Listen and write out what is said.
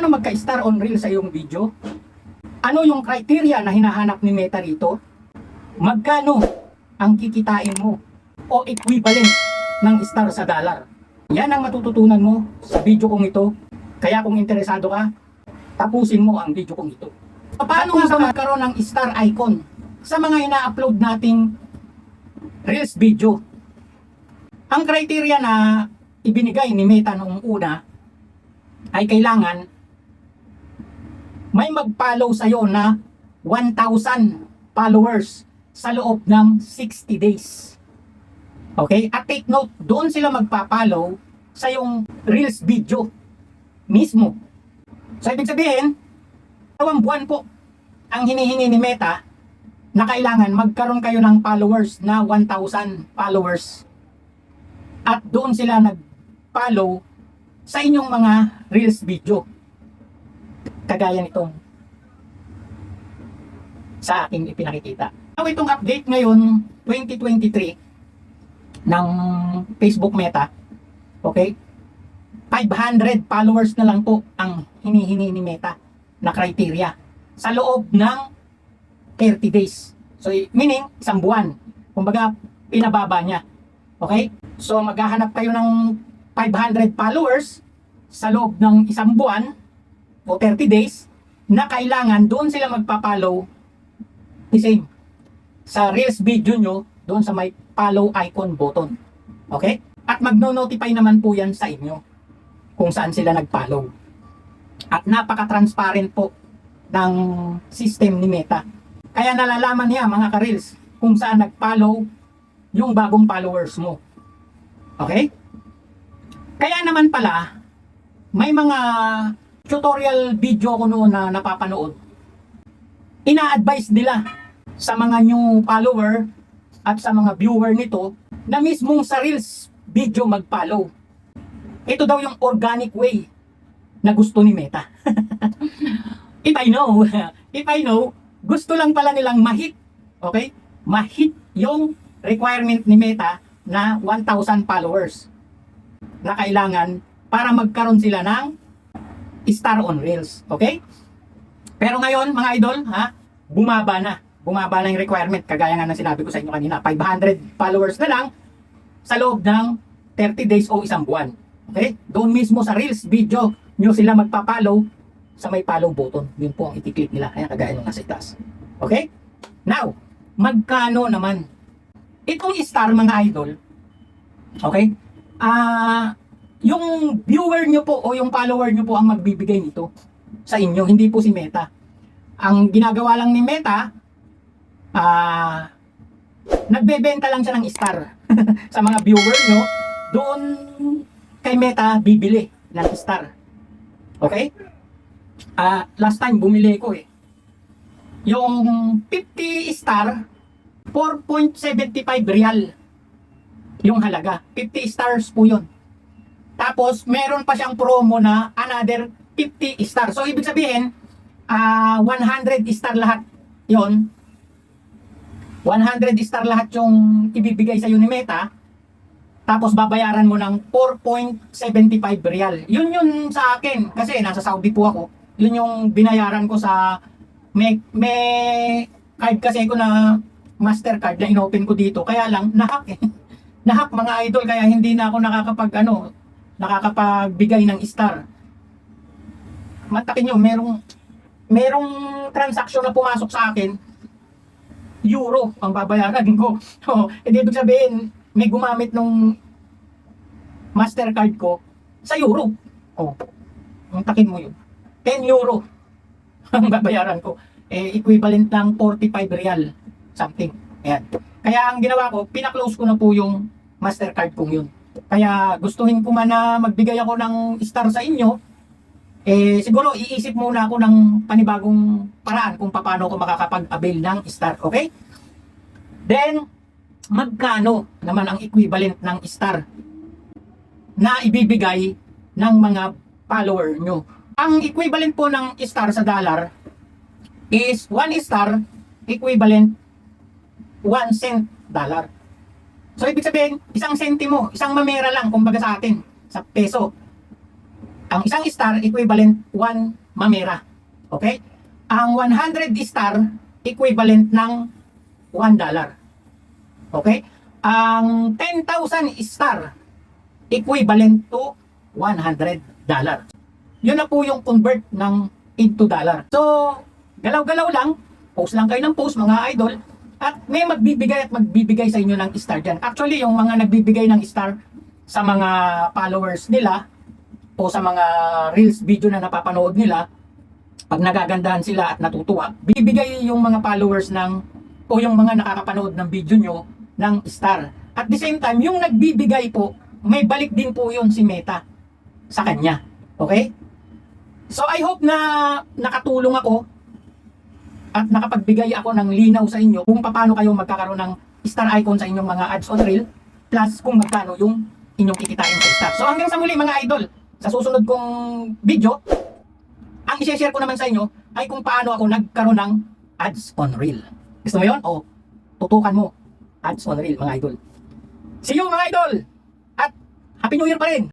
Paano magka-star on reel sa iyong video? Ano yung criteria na hinahanap ni Meta rito? Magkano ang kikitain mo o equivalent ng star sa dollar? Yan ang matututunan mo sa video kong ito. Kaya kung interesado ka, tapusin mo ang video kong ito. Paano nga magkaroon ng star icon sa mga ina-upload nating Reels video? Ang criteria na ibinigay ni Meta noong una ay kailangan may mag-follow sa'yo na 1,000 followers sa loob ng 60 days. Okay? At take note, doon sila magpa-follow sa yung Reels video mismo. So, ibig sabihin, dalawang buwan po ang hinihingi ni Meta na kailangan magkaroon kayo ng followers na 1,000 followers. At doon sila nag-follow sa inyong mga Reels video. Kagaya nitong sa akin ipinakikita. Now, itong update ngayon, 2023, ng Facebook Meta, okay? 500 followers na lang po ang hinihingi ni Meta na criteria sa loob ng 30 days. So, meaning, isang buwan. Kumbaga, pinababa niya. Okay? So, maghahanap kayo ng 500 followers sa loob ng isang buwan o 30 days na kailangan doon sila magpa-follow the same. Sa Reels video nyo, doon sa may follow icon button. Okay? At magno-notify naman po yan sa inyo kung saan sila nag-follow. At napaka-transparent po ng system ni Meta. Kaya nalalaman niya mga ka-Reels kung saan nag-follow yung bagong followers mo. Okay? Kaya naman pala, may mga tutorial video ko noon na napapanood. Ina-advise nila sa mga new follower at sa mga viewer nito na mismong sa Reels video mag-follow. Ito daw yung organic way na gusto ni Meta. if I know, if I know, gusto lang pala nilang mahit, okay? Mahit yung requirement ni Meta na 1,000 followers na kailangan para magkaroon sila ng star on Reels, okay? Pero ngayon, mga idol, ha, bumaba na. Bumaba na yung requirement. Kagaya nga ng sinabi ko sa inyo kanina, 500 followers na lang sa loob ng 30 days o isang buwan. Okay? Doon mismo sa Reels video nyo sila magpa-follow sa may follow button. Yun po ang itiklik nila. Ayan, kagaya nung nasa itaas. Okay? Now, magkano naman? Itong star mga idol, okay? Ah, yung viewer nyo po o yung follower nyo po ang magbibigay nito sa inyo, hindi po si Meta. Ang ginagawa lang ni Meta, ah, nagbebenta lang siya ng star sa mga viewer nyo, doon kay Meta bibili ng star. Okay? Ah, last time bumili ko eh. Yung 50 star, 4.75 real yung halaga. 50 stars po yun. Tapos, meron pa siyang promo na another 50 star. So, ibig sabihin, ah 100 star lahat yon 100 star lahat yung ibibigay sa ni Meta. Tapos, babayaran mo ng 4.75 real. Yun yun sa akin. Kasi nasa Saudi po ako. Yun yung binayaran ko sa may, may card kasi ko na Mastercard na inopen ko dito. Kaya lang, nahack eh. nahack mga idol. Kaya hindi na ako nakakapag ano, nakakapagbigay ng star. Matakin nyo, merong, merong transaction na pumasok sa akin, euro ang babayaran ko. So, hindi ibig sabihin, may gumamit nung Mastercard ko sa euro. Oh, ang mo yun. 10 euro ang babayaran ko. Eh, equivalent ng 45 real something. Ayan. Kaya ang ginawa ko, pinaklose ko na po yung Mastercard kong yun. Kaya gustuhin ko man na magbigay ako ng star sa inyo, eh siguro iisip muna ako ng panibagong paraan kung paano ako makakapag-avail ng star, okay? Then, magkano naman ang equivalent ng star na ibibigay ng mga follower nyo? Ang equivalent po ng star sa dollar is 1 star equivalent 1 cent dollar. So, ibig sabihin, isang sentimo, isang mamera lang, kumbaga sa atin, sa peso. Ang isang star equivalent 1 mamera. Okay? Ang 100 star equivalent ng 1 dollar. Okay? Ang 10,000 star equivalent to 100 dollar. Yun na po yung convert ng into dollar. So, galaw-galaw lang, post lang kayo ng post mga idol, at may magbibigay at magbibigay sa inyo ng star dyan. Actually, yung mga nagbibigay ng star sa mga followers nila o sa mga reels video na napapanood nila, pag nagagandahan sila at natutuwa, bibigay yung mga followers ng o yung mga nakakapanood ng video nyo ng star. At the same time, yung nagbibigay po, may balik din po yun si Meta sa kanya. Okay? So I hope na nakatulong ako at nakapagbigay ako ng linaw sa inyo kung paano kayo magkakaroon ng star icon sa inyong mga ads on reel plus kung magkano yung inyong kikitain sa star. So hanggang sa muli mga idol, sa susunod kong video, ang i-share ko naman sa inyo ay kung paano ako nagkaroon ng ads on reel. Gusto mo yun? O tutukan mo ads on reel mga idol. See you mga idol! At Happy New Year pa rin!